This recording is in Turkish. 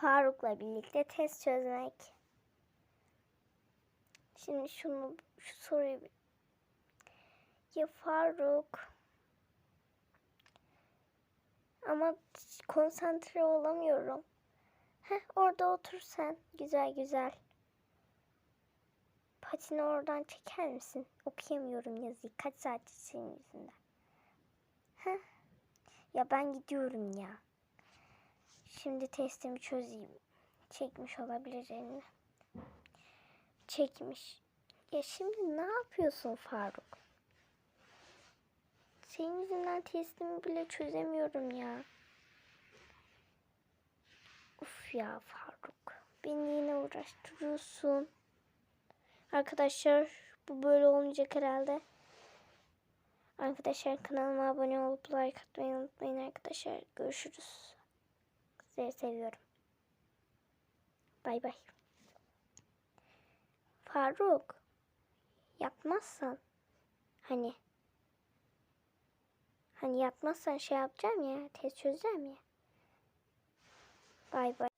Faruk'la birlikte test çözmek. Şimdi şunu şu soruyu ya Faruk ama konsantre olamıyorum. Heh, orada otur sen. Güzel güzel. Patini oradan çeker misin? Okuyamıyorum yazıyı. Kaç saattir senin yüzünden. Heh. Ya ben gidiyorum ya. Şimdi testimi çözeyim. Çekmiş olabilir elini. Çekmiş. Ya şimdi ne yapıyorsun Faruk? Senin yüzünden testimi bile çözemiyorum ya. Uf ya Faruk. Beni yine uğraştırıyorsun. Arkadaşlar bu böyle olmayacak herhalde. Arkadaşlar kanalıma abone olup like atmayı unutmayın arkadaşlar. Görüşürüz. Sizleri seviyorum. Bay bay. Faruk. Yapmazsan. Hani. Hani yapmazsan şey yapacağım ya. Test çözeceğim ya. Bay bay.